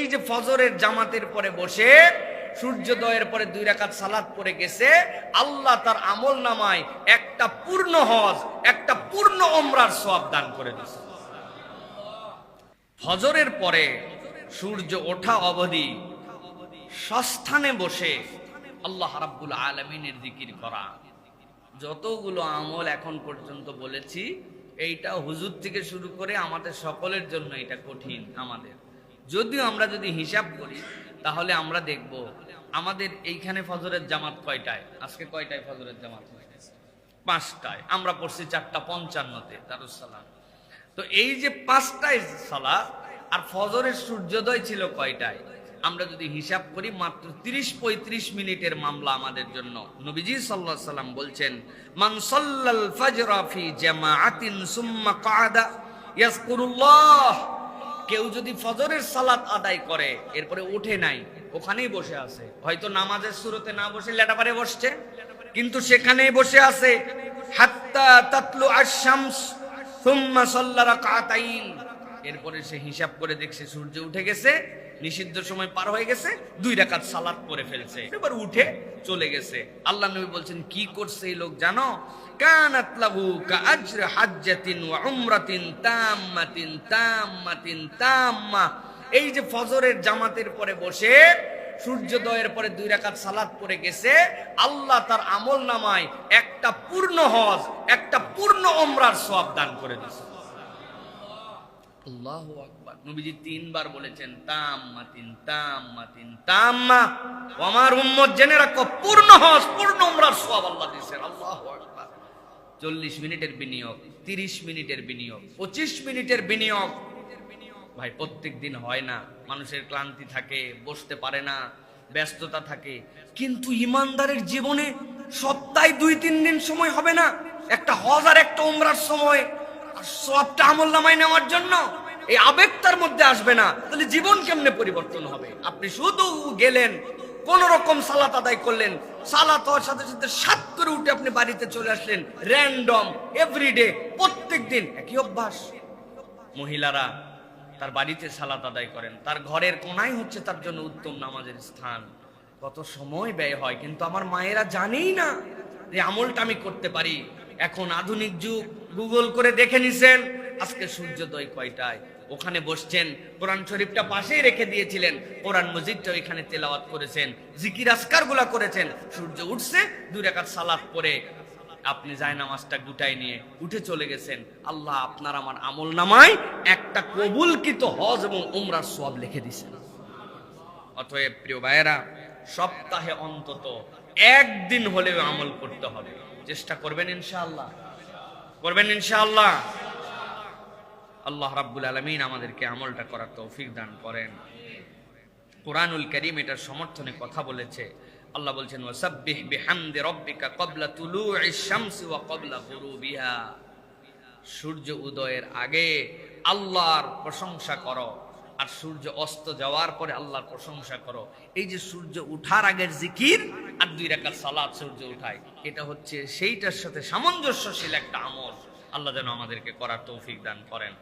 এই যে ফজরের জামাতের পরে বসে, সূর্যোদয়ের পরে দুই রাকাত সালাদ পড়ে গেছে, আল্লাহ তার আমল নামায় একটা পূর্ণ হজ, একটা পূর্ণ ওমরার সওয়াব দান করে দিয়েছে। ফজরের পরে সূর্য ওঠা অবধি সস্থানে বসে আল্লাহ রাব্বুল আলমিনের জিকির করা। যতগুলো আমল এখন পর্যন্ত বলেছি, এইটা হুজুর থেকে শুরু করে আমাদের সকলের জন্য এটা কঠিন আমাদের। যদিও আমরা যদি হিসাব করি, তাহলে আমরা দেখব আমাদের এইখানে ফজরের জামাত কয়টায়? আজকে কয়টায় ফজরের জামাত পাঁচটায়। আমরা পড়ছি চারটা পঞ্চান্নতে দারুসালাম তো এই যে পাঁচটায় সালা আর ফজরের সূর্যোদয় ছিল কয়টায়? আমরা যদি হিসাব করি, মাত্র তিরিশ পঁয়ত্রিশ মিনিটের মামলা আমাদের জন্য। নবীজি সাল্লাহ সাল্লাম বলছেন, মান সাল্লাল ফাজরা ফি জামাআতিন সুম্মা কাদা ইয়াজকুরুল্লাহ কেউ যদি ফজরের সালাত আদায় করে, এরপরে উঠে নাই, ওখানেই বসে আছে। হয়তো নামাজের সুরতে না বসে লেটাপারে বসছে, কিন্তু সেখানে বসে আছে, হাত্তা তাতলু আশ-শামস, সুম্মা সাল্লা রাকাতাইন। এরপরে সে হিসাব করে দেখছে সূর্য উঠে গেছে, নিষিদ্ধ সময় পার হয়ে গেছে, দুই রাকাত সালাত পরে ফেলছে। এবার উঠে চলে গেছে। আল্লাহ নবী বলছেন, কি করছে এই লোক জানো? তাম্মা। এই যে ফজরের জামাতের পরে বসে, সূর্যোদয়ের পরে দুই রাকাত সালাত পড়ে গেছে, আল্লাহ তার আমল নামায় একটা পূর্ণ হজ, একটা পূর্ণ ওমরার সওয়াব দান করে দিয়েছে আল্লাহু আকবার। নবীজি তিনবার বলেছেন, তাম্মা তিন তাম্মা তিন, তাম্মা। আমার উম্মত, জেনে রাখো, পূর্ণ হজ, পূর্ণ উমরার সওয়াব আল্লাহ দিয়েছেন। আল্লাহু আকবার। চল্লিশ মিনিটের বিনিয়োগ, তিরিশ মিনিটের বিনিয়োগ, পঁচিশ মিনিটের বিনিয়োগ। ভাই, প্রত্যেক দিন হয় না। মানুষের ক্লান্তি থাকে, বসতে পারে না, ব্যস্ততা থাকে। কিন্তু ইমানদারের জীবনে সপ্তাহে দুই, তিন দিন সময় হবে না। একটা হজ আর একটা উমরার সময়। সবটা আমল নামাই নেওয়ার জন্য এই আবেগ তার মধ্যে আসবে না। তাহলে জীবন কেমনে পরিবর্তন হবে? আপনি শুধু গেলেন, কোন রকম সালাত আদায় করলেন, সালাত হওয়ার সাথে সাথে সাত করে উঠে আপনি বাড়িতে চলে আসলেন র্যান্ডম এভরিডে প্রত্যেক দিন একই অভ্যাস। মহিলারা তার বাড়িতে সালাত আদায় করেন, তার ঘরের কোনাই হচ্ছে তার জন্য উত্তম নামাজের স্থান। কত সময় ব্যয় হয়, কিন্তু আমার মায়েরা জানেই না যে আমলটা আমি করতে পারি। এখন আধুনিক যুগ গুগল করে দেখে নিছেন, আজকে সূর্যোদয় কয়টায়? ওখানে বসছেন, কোরআন শরীফটা পাশেই রেখে দিয়েছিলেন, কোরআন মসজিদটা ওইখানে তেলাওয়াত করেছেন, জিকির আসকার করেছেন, সূর্য উঠছে, দুই রেখাত সালাত পরে আপনি যায় নামাজটা গুটাই নিয়ে উঠে চলে গেছেন। আল্লাহ আপনার আমার আমল নামায় একটা কবুলকৃত হজ এবং উমরার সব লিখে দিছেন। অতএব প্রিয় ভাইয়েরা, সপ্তাহে অন্তত একদিন হলেও আমল করতে হবে। চেষ্টা করবেন ইনশাআল্লাহ। করবেন ইনশাআল্লাহ। আল্লাহ রাব্বুল আলমিন আমাদেরকে আমলটা করার তৌফিক দান করেন। কোরআনুল করিম এটার সমর্থনে কথা বলেছে। আল্লাহ বলছেন, ওয়াসাব্বিহ বিহামদি রাব্বিকা ক্বাবলা তুলুইশ শামসি ওয়া ক্বাবলা গুরুবিহা। সূর্য উদয়ের আগে আল্লাহর প্রশংসা করো। আর সূর্য অস্ত যাওয়ার পরে আল্লাহর প্রশংসা করো। এই যে সূর্য উঠার আগের জিকির আর দুই রাকাত সালাদ সূর্য উঠায়, এটা হচ্ছে সেইটার সাথে সামঞ্জস্যশীল একটা আমল। আল্লাহ যেন আমাদেরকে করার তৌফিক দান করেন।